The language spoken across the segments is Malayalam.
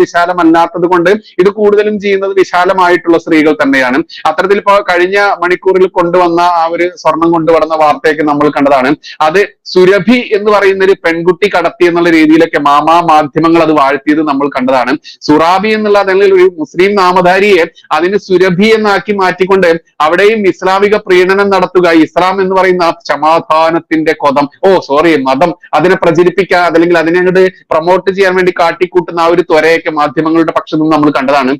വിശാലമല്ലാത്തത് കൊണ്ട് ഇത് കൂടുതലും ചെയ്യുന്നത് വിശാലമായിട്ടുള്ള സ്ത്രീകൾ തന്നെയാണ്. അത്തരത്തിൽ ഇപ്പൊ കഴിഞ്ഞ മണിക്കൂറിൽ കൊണ്ടുവന്ന ആ ഒരു സ്വർണം കൊണ്ടുവന്ന വാർത്തയൊക്കെ നമ്മൾ കണ്ടതാണ്. അത് സുരഭി എന്ന് പറയുന്ന ഒരു പെൺകുട്ടി കടത്തി എന്നുള്ള രീതിയിലൊക്കെ മാമാ മാധ്യമങ്ങൾ അത് വാഴ്ത്തിയത് നമ്മൾ കണ്ടതാണ്. സുറാബി എന്നുള്ള അല്ലെങ്കിൽ ഒരു മുസ്ലിം നാമധാരിയെ അതിന് സുരഭി എന്നാക്കി മാറ്റിക്കൊണ്ട് അവിടെയും ഇസ്ലാമിക പ്രീണനം നടത്തുക ഇസ്ലാം എന്ന് പറയുന്ന സമാധാനത്തിന്റെ കൊതം ഓ സോറി മതം അതിനെ പ്രചരിപ്പിക്കാൻ അതല്ലെങ്കിൽ അതിനെ അങ്ങോട്ട് പ്രൊമോട്ട് ചെയ്യാൻ വേണ്ടി കാട്ടിക്കൂട്ടുന്ന ആ ഒരു ത്വരയൊക്കെ മാധ്യമങ്ങളുടെ പക്ഷത്തു നിന്ന് നമ്മൾ കണ്ടതാണ്.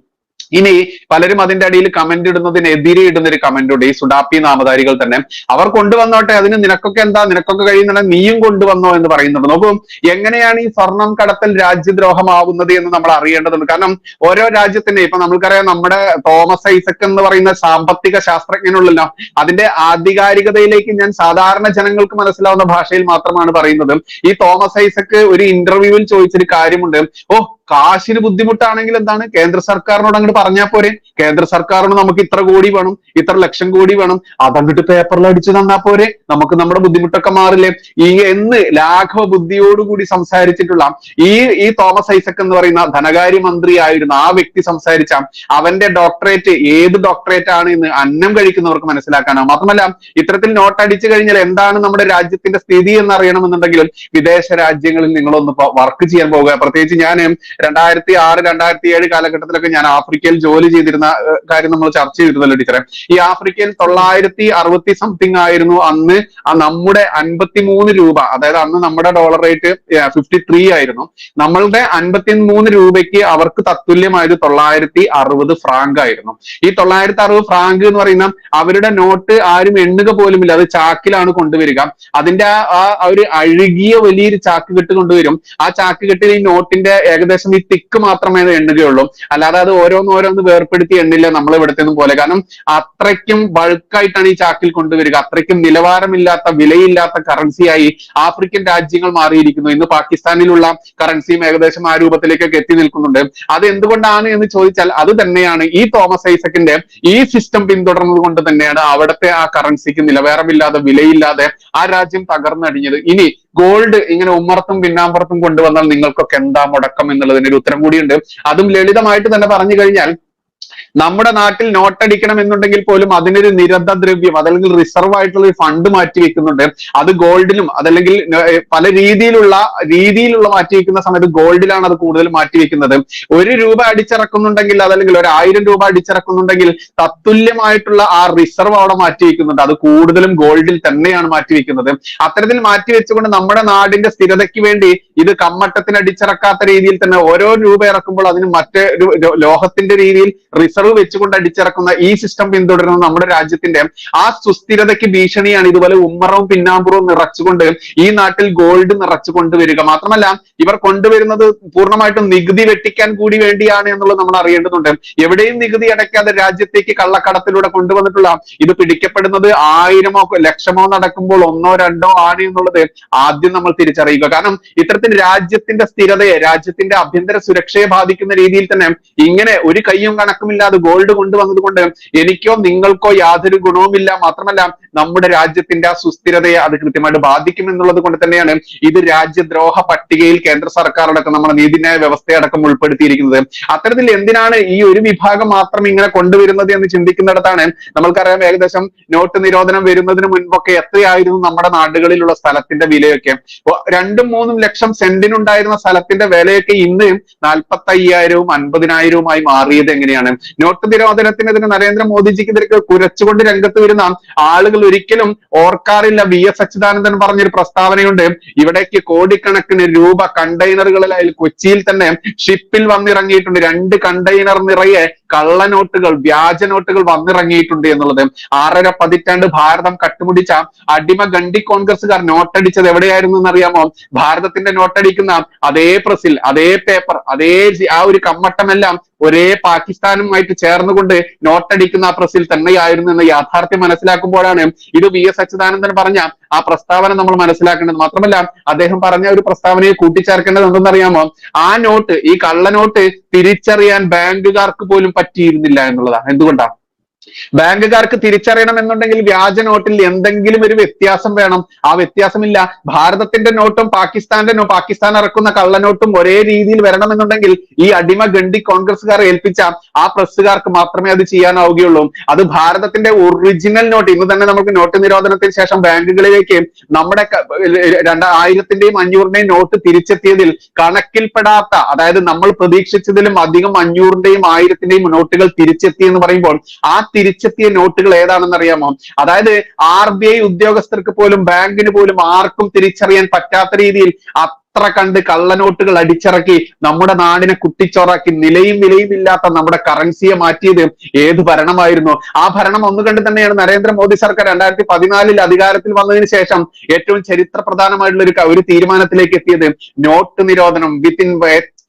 ഇനി പലരും അതിന്റെ അടിയിൽ കമന്റ് ഇടുന്നതിനെതിരെ ഇടുന്ന ഒരു കമന്റ് ഉണ്ട്. ഈ സുഡാപ്പി നാമധാരികൾ തന്നെ. അവർ കൊണ്ടുവന്നോട്ടെ അതിന് നിനക്കൊക്കെ എന്താ? നിനക്കൊക്കെ കഴിയുന്നുണ്ടെങ്കിൽ നീയും കൊണ്ടുവന്നോ എന്ന് പറയുന്നുണ്ട്. നോക്കും എങ്ങനെയാണ് ഈ സ്വർണം കടത്തൽ രാജ്യദ്രോഹമാവുന്നത് എന്ന് നമ്മൾ അറിയേണ്ടതുണ്ട്. കാരണം ഓരോ രാജ്യത്തിന്റെ ഇപ്പൊ നമ്മൾക്കറിയാം നമ്മുടെ തോമസ് ഐസക് എന്ന് പറയുന്ന സാമ്പത്തിക ശാസ്ത്രജ്ഞനുള്ളല്ലോ അതിന്റെ ആധികാരികതയിലേക്ക് ഞാൻ സാധാരണ ജനങ്ങൾക്ക് മനസ്സിലാവുന്ന ഭാഷയിൽ മാത്രമാണ് പറയുന്നത്. ഈ തോമസ് ഐസക് ഒരു ഇന്റർവ്യൂവിൽ ചോദിച്ചൊരു കാര്യമുണ്ട്. ഓ കാശിന് ബുദ്ധിമുട്ടാണെങ്കിൽ എന്താണ്? കേന്ദ്ര സർക്കാരിനോട് അങ്ങോട്ട് പറഞ്ഞാൽ പോരെ. കേന്ദ്ര സർക്കാരിന് നമുക്ക് ഇത്ര കോടി വേണം ഇത്ര ലക്ഷം കോടി വേണം. അതങ്ങോട്ട് പേപ്പറിൽ അടിച്ചു തന്നാ പോരെ. നമുക്ക് നമ്മുടെ ബുദ്ധിമുട്ടൊക്കെ മാറില്ലേ? ഈ എന്ന് ലാഘവ ബുദ്ധിയോടുകൂടി സംസാരിച്ചിട്ടുള്ള ഈ ഈ തോമസ് ഐസക് എന്ന് പറയുന്ന ധനകാര്യ മന്ത്രി ആയിരുന്നു ആ വ്യക്തി സംസാരിച്ച അവന്റെ ഡോക്ടറേറ്റ് ഏത് ഡോക്ടറേറ്റ് ആണ് എന്ന് അന്നം കഴിക്കുന്നവർക്ക് മനസ്സിലാക്കാനാവും മാത്രമല്ല ഇത്തരത്തിൽ നോട്ട് അടിച്ചു കഴിഞ്ഞാൽ എന്താണ് നമ്മുടെ രാജ്യത്തിന്റെ സ്ഥിതി എന്ന് അറിയണമെന്നുണ്ടെങ്കിൽ വിദേശ രാജ്യങ്ങളിൽ നിങ്ങളൊന്ന് വർക്ക് ചെയ്യാൻ പോവുക. പ്രത്യേകിച്ച് ഞാൻ രണ്ടായിരത്തി ആറ് രണ്ടായിരത്തി ഏഴ് കാലഘട്ടത്തിലൊക്കെ ഞാൻ ആഫ്രിക്കയിൽ ജോലി ചെയ്തിരുന്ന കാര്യം നമ്മൾ ചർച്ച ചെയ്തിരുന്നല്ലോ ടീച്ചറെ. ഈ ആഫ്രിക്കയിൽ തൊള്ളായിരത്തി അറുപത്തി സംതിങ് ആയിരുന്നു അന്ന് നമ്മുടെ അൻപത്തി മൂന്ന് രൂപ അതായത് അന്ന് നമ്മുടെ ഡോളർ റേറ്റ് ഫിഫ്റ്റി ത്രീ ആയിരുന്നു. നമ്മളുടെ അൻപത്തി മൂന്ന് രൂപയ്ക്ക് അവർക്ക് തത്തുല്യമായത് തൊള്ളായിരത്തി അറുപത് ഫ്രാങ്ക് ആയിരുന്നു. ഈ തൊള്ളായിരത്തി അറുപത് ഫ്രാങ്ക് എന്ന് പറയുന്ന അവരുടെ നോട്ട് ആരും എണ്ണുക പോലുമില്ല അത് ചാക്കിലാണ് കൊണ്ടുവരിക. അതിന്റെ ആ ഒരു അഴുകിയ വലിയൊരു ചാക്ക് കെട്ട് കൊണ്ടുവരും. ആ ചാക്ക് കെട്ടിൽ ഈ നോട്ടിന്റെ ഏകദേശം ഈ തിക്ക് മാത്രമേ എണ്ണുകയുള്ളൂ. അല്ലാതെ അത് ഓരോന്ന് ഓരോന്ന് വേർപ്പെടുത്തി എണ്ണില്ല നമ്മൾ ഇവിടുത്തെ പോലെ. കാരണം അത്രയ്ക്കും ബൾക്കായിട്ടാണ് ഈ ചാക്കിൽ കൊണ്ടുവരിക. അത്രയ്ക്കും നിലവാരമില്ലാത്ത വിലയില്ലാത്ത കറൻസിയായി ആഫ്രിക്കൻ രാജ്യങ്ങൾ മാറിയിരിക്കുന്നു. ഇന്ന് പാകിസ്ഥാനിലുള്ള കറൻസിയും ഏകദേശം ആ രൂപത്തിലേക്കൊക്കെ എത്തി നിൽക്കുന്നുണ്ട്. അത് എന്തുകൊണ്ടാണ് എന്ന് ചോദിച്ചാൽ അത് തന്നെയാണ്. ഈ തോമസ് ഐസക്കിന്റെ ഈ സിസ്റ്റം പിന്തുടർന്നത് കൊണ്ട് തന്നെയാണ് അവിടുത്തെ ആ കറൻസിക്ക് നിലവാരമില്ലാതെ വിലയില്ലാതെ ആ രാജ്യം തകർന്നടിഞ്ഞത്. ഇനി ഗോൾഡ് ഇങ്ങനെ ഉമ്മറത്തും പിന്നാമ്പുറത്തും കൊണ്ടുവന്നാൽ നിങ്ങൾക്കൊക്കെ എന്താ മുടക്കം എന്നുള്ളതിന് ഒരു ഉത്തരം കൂടിയുണ്ട്. അതും ലളിതമായിട്ട് തന്നെ പറഞ്ഞു കഴിഞ്ഞാൽ നമ്മുടെ നാട്ടിൽ നോട്ടടിക്കണം എന്നുണ്ടെങ്കിൽ പോലും അതിനൊരു നിരന്ത ദ്രവ്യം അതല്ലെങ്കിൽ റിസർവ് ആയിട്ടുള്ള ഒരു ഫണ്ട് മാറ്റി വെക്കുന്നുണ്ട്. അത് ഗോൾഡിലും അതല്ലെങ്കിൽ പല രീതിയിലുള്ള രീതിയിലുള്ള മാറ്റി വെക്കുന്ന സമയത്ത് ഗോൾഡിലാണ് അത് കൂടുതൽ മാറ്റി വെക്കുന്നത്. ഒരു രൂപ അടിച്ചിറക്കുന്നുണ്ടെങ്കിൽ അതല്ലെങ്കിൽ ഒരു ആയിരം രൂപ അടിച്ചിറക്കുന്നുണ്ടെങ്കിൽ തത്തുല്യമായിട്ടുള്ള ആ റിസർവ് അവിടെ മാറ്റി വെക്കുന്നുണ്ട്. അത് കൂടുതലും ഗോൾഡിൽ തന്നെയാണ് മാറ്റി വെക്കുന്നത്. അത്തരത്തിൽ മാറ്റി വെച്ചുകൊണ്ട് നമ്മുടെ നാടിന്റെ സ്ഥിരതയ്ക്ക് വേണ്ടി ഇത് കമ്മട്ടത്തിന് അടിച്ചിറക്കാത്ത രീതിയിൽ തന്നെ ഓരോ രൂപ ഇറക്കുമ്പോൾ അതിന് മറ്റേ ലോഹത്തിന്റെ രീതിയിൽ റിസർവ് വെച്ചുകൊണ്ട് അടിച്ചിറക്കുന്ന ഈ സിസ്റ്റം പിന്തുടരുന്ന നമ്മുടെ രാജ്യത്തിന്റെ ആ സുസ്ഥിരതയ്ക്ക് ഭീഷണിയാണ്. ഇതുപോലെ ഉമ്മറവും പിന്നാമ്പുറവും നിറച്ചുകൊണ്ട് ഈ നാട്ടിൽ ഗോൾഡ് നിറച്ചു കൊണ്ടുവരിക മാത്രമല്ല ഇവർ കൊണ്ടുവരുന്നത് പൂർണമായിട്ടും നികുതി വെട്ടിക്കാൻ കൂടി വേണ്ടിയാണ് എന്നുള്ളത് നമ്മൾ അറിയേണ്ടതുണ്ട്. എവിടെയും നികുതി അടയ്ക്കാതെ രാജ്യത്തേക്ക് കള്ളക്കടത്തിലൂടെ കൊണ്ടുവന്നിട്ടുള്ള ഇത് പിടിക്കപ്പെടുന്നത് ആയിരമോ ലക്ഷമോ നടക്കുമ്പോൾ ഒന്നോ രണ്ടോ ആണ് എന്നുള്ളത് ആദ്യം നമ്മൾ തിരിച്ചറിയുക. കാരണം ഇത്തരത്തിൽ രാജ്യത്തിന്റെ സ്ഥിരതയെ രാജ്യത്തിന്റെ ആഭ്യന്തര സുരക്ഷയെ ബാധിക്കുന്ന രീതിയിൽ തന്നെ ഇങ്ങനെ ഒരു കയ്യും കണക്കുമില്ലാതെ ഗോൾഡ് കൊണ്ടുവന്നത് കൊണ്ട് എനിക്കോ നിങ്ങൾക്കോ യാതൊരു ഗുണവുമില്ല. മാത്രമല്ല നമ്മുടെ രാജ്യത്തിന്റെ ആ സുസ്ഥിരതയെ അത് കൃത്യമായിട്ട് ബാധിക്കും എന്നുള്ളത് കൊണ്ട് തന്നെയാണ് ഇത് രാജ്യദ്രോഹ പട്ടികയിൽ കേന്ദ്ര സർക്കാർ അടക്കം നമ്മുടെ നീതിന്യായ വ്യവസ്ഥയടക്കം ഉൾപ്പെടുത്തിയിരിക്കുന്നത്. അത്തരത്തിൽ എന്തിനാണ് ഈ ഒരു വിഭാഗം മാത്രം ഇങ്ങനെ കൊണ്ടുവരുന്നത് എന്ന് ചിന്തിക്കുന്നിടത്താണ് നമ്മൾക്കറിയാം ഏകദേശം നോട്ട് നിരോധനം വരുന്നതിന് മുൻപൊക്കെ എത്രയായിരുന്നു നമ്മുടെ നാടുകളിലുള്ള സ്ഥലത്തിന്റെ വിലയൊക്കെ. രണ്ടും മൂന്നും ലക്ഷം സെന്റിനുണ്ടായിരുന്ന സ്ഥലത്തിന്റെ വിലയൊക്കെ ഇന്ന് നാൽപ്പത്തി അയ്യായിരവും അൻപതിനായിരവുമായി മാറിയത് എങ്ങനെയാണ്? നോട്ട് നിരോധനത്തിനെതിരെ നരേന്ദ്രമോദിജിക്ക് ഇതിലേക്ക് കുരച്ചുകൊണ്ട് രംഗത്ത് വരുന്ന ആളുകൾ ഒരിക്കലും ഓർക്കാറില്ല വി എസ് അച്യുതാനന്ദൻ പറഞ്ഞൊരു പ്രസ്താവനയുണ്ട്. ഇവിടേക്ക് കോടിക്കണക്കിന് രൂപ കണ്ടെയ്നറുകളിൽ കൊച്ചിയിൽ തന്നെ ഷിപ്പിൽ വന്നിറങ്ങിയിട്ടുണ്ട്. രണ്ട് കണ്ടെയ്നർ നിറയെ കള്ളനോട്ടുകൾ വ്യാജ നോട്ടുകൾ വന്നിറങ്ങിയിട്ടുണ്ട് എന്നുള്ളത്. ആറര പതിറ്റാണ്ട് ഭാരതം കട്ടുമുടിച്ച അടിമ ഗണ്ടി കോൺഗ്രസ്സുകാർ നോട്ടടിച്ചത് എവിടെയായിരുന്നു എന്നറിയാമോ? ഭാരതത്തിന്റെ നോട്ടടിക്കുന്ന അതേ പ്രസിൽ അതേ പേപ്പർ അതേ ആ ഒരു കമ്മട്ടമെല്ലാം ഒരേ പാകിസ്ഥാനുമായിട്ട് ചേർന്നുകൊണ്ട് നോട്ടടിക്കുന്ന ആ പ്രസിൽ തന്നെയായിരുന്നു എന്ന യാഥാർത്ഥ്യം മനസ്സിലാക്കുമ്പോഴാണ് ഇത് വി എസ് അച്യുതാനന്ദൻ പറഞ്ഞ ആ പ്രസ്താവന നമ്മൾ മനസ്സിലാക്കേണ്ടത്. മാത്രമല്ല അദ്ദേഹം പറഞ്ഞ ഒരു പ്രസ്താവനയെ കൂട്ടിച്ചേർക്കേണ്ടത് എന്തെന്നറിയാമോ? ആ നോട്ട് ഈ കള്ളനോട്ട് തിരിച്ചറിയാൻ ബാങ്കുകാർക്ക് പോലും പറ്റിയിരുന്നില്ല എന്നുള്ളതാണ്. എന്തുകൊണ്ടാണ് ബാങ്കുകാർക്ക് തിരിച്ചറിയണം എന്നുണ്ടെങ്കിൽ വ്യാജ നോട്ടിൽ എന്തെങ്കിലും ഒരു വ്യത്യാസം വേണം. ആ വ്യത്യാസമില്ല. ഭാരതത്തിന്റെ നോട്ടും പാകിസ്ഥാന്റെ പാകിസ്ഥാൻ ഇറക്കുന്ന കള്ളനോട്ടും ഒരേ രീതിയിൽ വരണമെന്നുണ്ടെങ്കിൽ ഈ അടിമ ഗണ്ടി കോൺഗ്രസ്സുകാർ ഏൽപ്പിച്ച ആ പ്രസ്സുകാർക്ക് മാത്രമേ അത് ചെയ്യാനാവുകയുള്ളൂ. അത് ഭാരതത്തിന്റെ ഒറിജിനൽ നോട്ട്. ഇന്ന് തന്നെ നമുക്ക് നോട്ട് നിരോധനത്തിന് ശേഷം ബാങ്കുകളിലേക്ക് നമ്മുടെ രണ്ടായിരത്തിന്റെയും അഞ്ഞൂറിന്റെയും നോട്ട് തിരിച്ചെത്തിയതിൽ കണക്കിൽപ്പെടാത്ത അതായത് നമ്മൾ പ്രതീക്ഷിച്ചതിലും അധികം അഞ്ഞൂറിന്റെയും ആയിരത്തിന്റെയും നോട്ടുകൾ തിരിച്ചെത്തി എന്ന് പറയുമ്പോൾ ആ തിരിച്ചെത്തിയ നോട്ടുകൾ ഏതാണെന്ന് അറിയാമോ അതായത് ആർ ബി ഐ ഉദ്യോഗസ്ഥർക്ക് പോലും ബാങ്കിന് പോലും ആർക്കും തിരിച്ചറിയാൻ പറ്റാത്ത രീതിയിൽ അത്ര കണ്ട് കള്ളനോട്ടുകൾ അടിച്ചിറക്കി നമ്മുടെ നാടിനെ കുട്ടിച്ചോറാക്കി നിലയും വിലയും ഇല്ലാത്ത നമ്മുടെ കറൻസിയെ മാറ്റിയത് ഏത് ഭരണമായിരുന്നു? ആ ഭരണം ഒന്നുകണ്ട് തന്നെയാണ് നരേന്ദ്രമോദി സർക്കാർ രണ്ടായിരത്തി പതിനാലിൽ അധികാരത്തിൽ വന്നതിന് ശേഷം ഏറ്റവും ചരിത്ര പ്രധാനമായിട്ടുള്ള ഒരു ഒരു തീരുമാനത്തിലേക്ക് എത്തിയത് നോട്ട് നിരോധനം വിത്തിൻ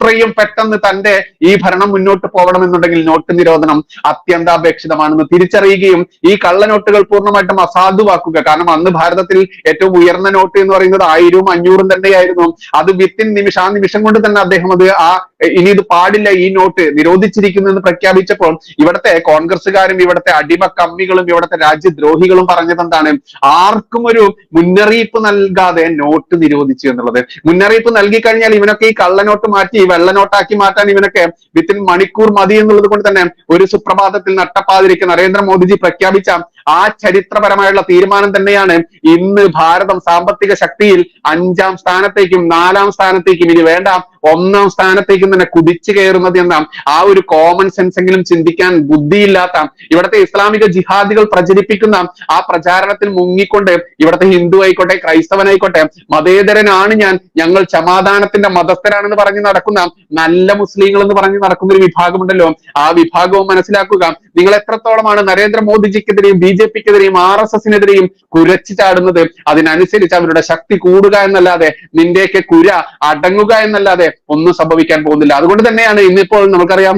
എത്രയും പെട്ടെന്ന് തന്റെ ഈ ഭരണം മുന്നോട്ട് പോകണമെന്നുണ്ടെങ്കിൽ നോട്ട് നിരോധനം അത്യന്താപേക്ഷിതമാണെന്ന് തിരിച്ചറിയുകയും ഈ കള്ളനോട്ടുകൾ പൂർണമായിട്ടും അസാധുവാക്കുക. കാരണം അന്ന് ഭാരതത്തിൽ ഏറ്റവും ഉയർന്ന നോട്ട് എന്ന് പറയുന്നത് ആയിരവും അഞ്ഞൂറും തന്നെയായിരുന്നു. അത് വിത്തിൻ നിമിഷം ആ നിമിഷം കൊണ്ട് തന്നെ അദ്ദേഹം അത് ആ ഇനി ഇത് പാടില്ല ഈ നോട്ട് നിരോധിച്ചിരിക്കുന്നു എന്ന് പ്രഖ്യാപിച്ചപ്പോൾ ഇവിടുത്തെ കോൺഗ്രസ്സുകാരും ഇവിടുത്തെ അടിമ കമ്മികളും ഇവിടുത്തെ രാജ്യദ്രോഹികളും പറഞ്ഞത് എന്താണ്? ആർക്കും ഒരു മുന്നറിയിപ്പ് നൽകാതെ നോട്ട് നിരോധിച്ചു എന്നുള്ളത്. മുന്നറിയിപ്പ് നൽകി കഴിഞ്ഞാൽ ഇവനൊക്കെ ഈ കള്ളനോട്ട് മാറ്റി വെള്ളനോട്ടാക്കി മാറ്റാൻ ഇവനൊക്കെ വിത്തിൻ മണിക്കൂർ മതി എന്നുള്ളത് കൊണ്ട് തന്നെ ഒരു സുപ്രഭാതത്തിൽ നട്ടപ്പാതിരിക്ക് നരേന്ദ്രമോദിജി പ്രഖ്യാപിച്ച ആ ചരിത്രപരമായുള്ള തീരുമാനം തന്നെയാണ് ഇന്ന് ഭാരതം സാമ്പത്തിക ശക്തിയിൽ അഞ്ചാം സ്ഥാനത്തേക്കും നാലാം സ്ഥാനത്തേക്കും ഇനി വേണ്ട ഒന്നാം സ്ഥാനത്തേക്ക് തന്നെ കുതിച്ചു കയറുന്നത് എന്താ ആ ഒരു കോമൺ സെൻസ് എങ്കിലും ചിന്തിക്കാൻ ബുദ്ധിയില്ലാത്ത ഇവിടുത്തെ ഇസ്ലാമിക ജിഹാദികൾ പ്രചരിപ്പിക്കുന്ന ആ പ്രചാരണത്തിൽ മുങ്ങിക്കൊണ്ട് ഇവിടുത്തെ ഹിന്ദു ആയിക്കോട്ടെ ക്രൈസ്തവനായിക്കോട്ടെ മതേതരനാണ് ഞാൻ ഞങ്ങൾ സമാധാനത്തിന്റെ മതസ്ഥരാണെന്ന് പറഞ്ഞ് നടക്കുന്ന നല്ല മുസ്ലിങ്ങൾ എന്ന് പറഞ്ഞ് നടക്കുന്ന ഒരു വിഭാഗമുണ്ടല്ലോ. ആ വിഭാഗവും മനസ്സിലാക്കുക നിങ്ങൾ എത്രത്തോളമാണ് നരേന്ദ്രമോദിജിക്കെതിരെയും ബി ജെ പിക്കെതിരെയും ആർ എസ് എസിനെതിരെയും കുരച്ചു ചാടുന്നത്. അതിനനുസരിച്ച് അവരുടെ ശക്തി കൂടുക എന്നല്ലാതെ നിന്റെയൊക്കെ കുര അടങ്ങുക എന്നല്ലാതെ ഒന്നും സംഭവിക്കാൻ പോകുന്നില്ല. അതുകൊണ്ട് തന്നെയാണ് ഇന്നിപ്പോൾ നമുക്കറിയാം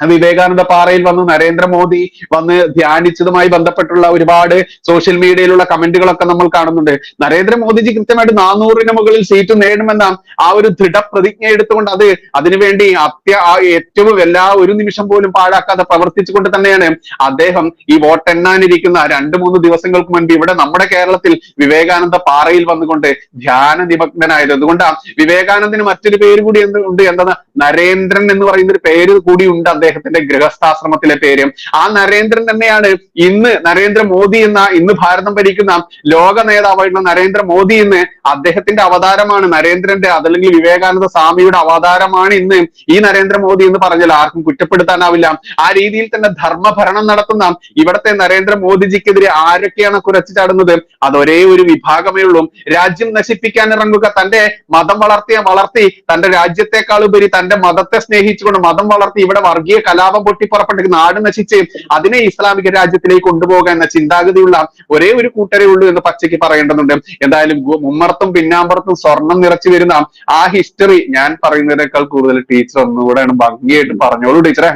വിവേകാനന്ദ പാറയിൽ വന്ന് നരേന്ദ്രമോദി വന്ന് ധ്യാനിച്ചതുമായി ബന്ധപ്പെട്ടുള്ള ഒരുപാട് സോഷ്യൽ മീഡിയയിലുള്ള കമന്റുകളൊക്കെ നമ്മൾ കാണുന്നുണ്ട്. നരേന്ദ്രമോദിജി കൃത്യമായിട്ട് നാനൂറിന് മുകളിൽ സീറ്റ് നേടുമെന്ന ആ ഒരു ദൃഢപ്രതിജ്ഞ എടുത്തുകൊണ്ട് അത് അതിനുവേണ്ടി അത്യ ഏറ്റവും എല്ലാ ഒരു നിമിഷം പോലും പാഴാക്കാതെ പ്രവർത്തിച്ചുകൊണ്ട് തന്നെയാണ് അദ്ദേഹം ഈ വോട്ട് വോട്ടെണ്ണാനിരിക്കുന്ന രണ്ട് മൂന്ന് ദിവസങ്ങൾക്ക് മുൻപ് ഇവിടെ നമ്മുടെ കേരളത്തിൽ വിവേകാനന്ദ പാറയിൽ വന്നുകൊണ്ട് ധ്യാന നിമഗ്നനായത്. അതുകൊണ്ടാണ് വിവേകാനന്ദന് മറ്റൊരു പേര് കൂടി ഉണ്ട് എന്താ നരേന്ദ്രൻ എന്ന് പറയുന്ന ഒരു പേര് കൂടി ഉണ്ട് അദ്ദേഹത്തിന്റെ ഗൃഹസ്ഥാശ്രമത്തിലെ പേര്. ആ നരേന്ദ്രൻ തന്നെയാണ് ഇന്ന് നരേന്ദ്രമോദി എന്ന ഇന്ന് ഭാരതം ഭരിക്കുന്ന ലോക നേതാവായിട്ടുള്ള നരേന്ദ്രമോദി എന്ന് അദ്ദേഹത്തിന്റെ അവതാരമാണ് നരേന്ദ്രന്റെ അതല്ലെങ്കിൽ വിവേകാനന്ദ സ്വാമിയുടെ അവതാരമാണ് ഇന്ന് ഈ നരേന്ദ്രമോദി എന്ന് പറഞ്ഞാൽ ആർക്കും കുറ്റപ്പെടുത്താനാവില്ല. ആ രീതിയിൽ തന്നെ ധർമ്മഭരണം നടത്തുന്ന ഇവിടത്തെ നരേന്ദ്രമോദിജിക്കെതിരെ ആരൊക്കെയാണ് കുരച്ചു ചാടുന്നത്? അത് ഒരേ ഒരു വിഭാഗമേ ഉള്ളൂ. രാജ്യം നശിപ്പിക്കാൻ ഇറങ്ങുക തന്റെ മതം വളർത്തിയ വളർത്തി തന്റെ രാജ്യത്തെക്കാൾ ഉപരി തന്റെ മതത്തെ സ്നേഹിച്ചുകൊണ്ട് മതം വളർത്തി ഇവിടെ വർഗീയ കലാപം പൊട്ടിപ്പുറപ്പെട്ട് നാട് നശിച്ച് അതിനെ ഇസ്ലാമിക രാജ്യത്തിലേക്ക് കൊണ്ടുപോകാൻ എന്ന ചിന്താഗതിയുള്ള ഒരേ ഒരു കൂട്ടരേ ഉള്ളൂ എന്ന് പച്ചയ്ക്ക് പറയേണ്ടതുണ്ട്. എന്തായാലും മുമ്മർത്തും പിന്നാമ്പുറത്തും സ്വർണം നിറച്ചു വരുന്ന ആ ഹിസ്റ്ററി ഞാൻ പറയുന്നതിനേക്കാൾ കൂടുതൽ ടീച്ചർ ഒന്നുകൂടെയാണ് ഭംഗിയായിട്ട് പറഞ്ഞോളൂ ടീച്ചറെ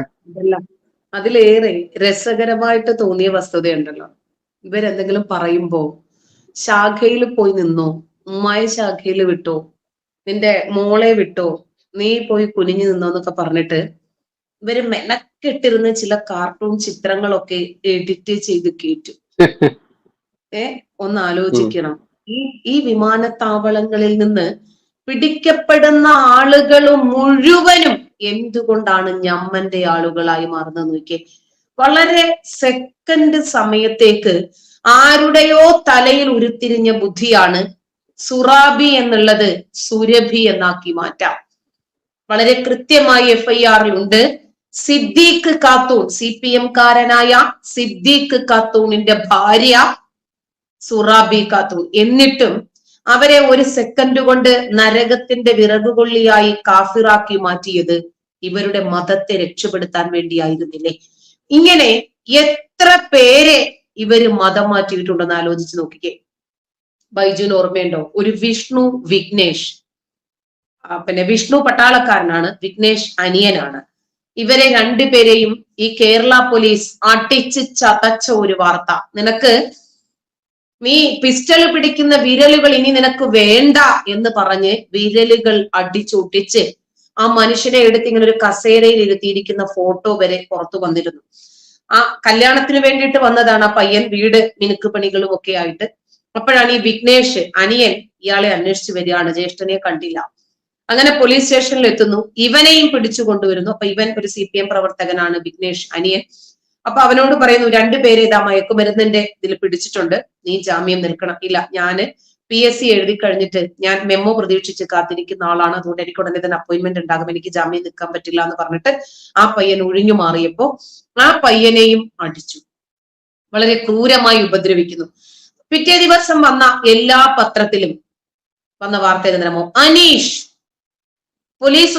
അതിലേറെ രസകരമായിട്ട് തോന്നിയ വസ്തുതയുണ്ടല്ലോ. ഇവരെന്തെങ്കിലും പറയുമ്പോ ശാഖയിൽ പോയി നിന്നോ ഉമ്മായ ശാഖയിൽ വിട്ടോ നിന്റെ മോളെ വിട്ടോ നീ പോയി കുനിഞ്ഞു നിന്നോ എന്നൊക്കെ പറഞ്ഞിട്ട് ഇവർ മെനക്കെട്ടിരുന്ന ചില കാർട്ടൂൺ ചിത്രങ്ങളൊക്കെ എഡിറ്റ് ചെയ്ത് കേറ്റു. ഏ ഒന്ന് ആലോചിക്കണം ഈ ഈ വിമാനത്താവളങ്ങളിൽ നിന്ന് പിടിക്കപ്പെടുന്ന ആളുകൾ മുഴുവനും എന്തുകൊണ്ടാണ് ഞമ്മന്റെ ആളുകളായി മാറുന്നത് നോക്കിയേ? വളരെ സെക്കൻഡ് സമയത്തേക്ക് ആരുടെയോ തലയിൽ ഉരുത്തിരിഞ്ഞ ബുദ്ധിയാണ് സുറാബി എന്നുള്ളത് സുരഭി എന്നാക്കി മാറ്റാം. വളരെ കൃത്യമായി എഫ് ഐ ആറിൽ ഉണ്ട്. Siddique Khatoon C P M കാരനായ സിദ്ദീഖ് ഖാത്തൂണിന്റെ ഭാര്യ സുറാബി ഖാത്തൂൺ എന്നിട്ടും അവരെ ഒരു സെക്കൻഡ് കൊണ്ട് നരകത്തിന്റെ വിറകുകൊള്ളിയായി കാഫിറാക്കി മാറ്റിയത് ഇവരുടെ മതത്തെ രക്ഷപ്പെടുത്താൻ വേണ്ടിയായിരുന്നില്ലേ? ഇങ്ങനെ എത്ര പേരെ ഇവർ മതം മാറ്റിയിട്ടുണ്ടെന്ന് ആലോചിച്ച് നോക്കിക്കേ. ബൈജുന് ഓർമ്മയുണ്ടോ? ഒരു വിഷ്ണു വിഘ്നേഷ്. പിന്നെ വിഷ്ണു പട്ടാളക്കാരനാണ്. വിഘ്നേഷ് അനിയനാണ്. ഇവരെ രണ്ടുപേരെയും ഈ കേരള പോലീസ് അടിച്ച് ചതച്ച ഒരു വാർത്ത. നിനക്ക് നീ പിസ്റ്റൾ പിടിക്കുന്ന വിരലുകൾ ഇനി നിനക്ക് വേണ്ട എന്ന് പറഞ്ഞ് വിരലുകൾ അടിച്ചൊട്ടിച്ച് ആ മനുഷ്യനെ എടുത്ത് ഇങ്ങനെ ഒരു കസേരയിൽ ഇരുത്തിയിരിക്കുന്ന ഫോട്ടോ വരെ പുറത്തു വന്നിരുന്നു. ആ കല്യാണത്തിന് വേണ്ടിയിട്ട് വന്നതാണ് ആ പയ്യൻ. വീട് മിനുക്ക് പണികളും ഒക്കെ ആയിട്ട്. അപ്പോഴാണ് ഈ വിഘ്നേഷ് അനിയൻ ഇയാളെ അന്വേഷിച്ചു വരികയാണ്. ജ്യേഷ്ഠനെ കണ്ടില്ല. അങ്ങനെ പോലീസ് സ്റ്റേഷനിൽ എത്തുന്നു. ഇവനെയും പിടിച്ചു കൊണ്ടുവരുന്നു. അപ്പൊ ഇവൻ ഒരു സി പി എം പ്രവർത്തകനാണ് വിഘ്നേഷ് അനിയൻ. അപ്പൊ അവനോട് പറയുന്നു രണ്ടുപേരെ ഇതാ മയക്കുമരുന്നിന്റെ ഇതിൽ പിടിച്ചിട്ടുണ്ട്. നീ ജാമ്യം നിൽക്കണം. ഇല്ല ഞാൻ പി എസ് സി എഴുതി കഴിഞ്ഞിട്ട് ഞാൻ മെമ്മോ പ്രതീക്ഷിച്ച് കാത്തിരിക്കുന്ന ആളാണ്. അതുകൊണ്ട് എനിക്ക് ഉടനെ തന്നെ അപ്പോയിന്റ്മെന്റ് ഉണ്ടാകും. എനിക്ക് ജാമ്യം നിൽക്കാൻ പറ്റില്ല എന്ന് പറഞ്ഞിട്ട് ആ പയ്യൻ ഒഴിഞ്ഞു മാറിയപ്പോ ആ പയ്യനെയും അടിച്ചു. വളരെ ക്രൂരമായി ഉപദ്രവിക്കുന്നു. പിറ്റേ ദിവസം വന്ന എല്ലാ പത്രത്തിലും വന്ന വാർത്ത എന്തിനോ അനീഷ്. പോലീസ്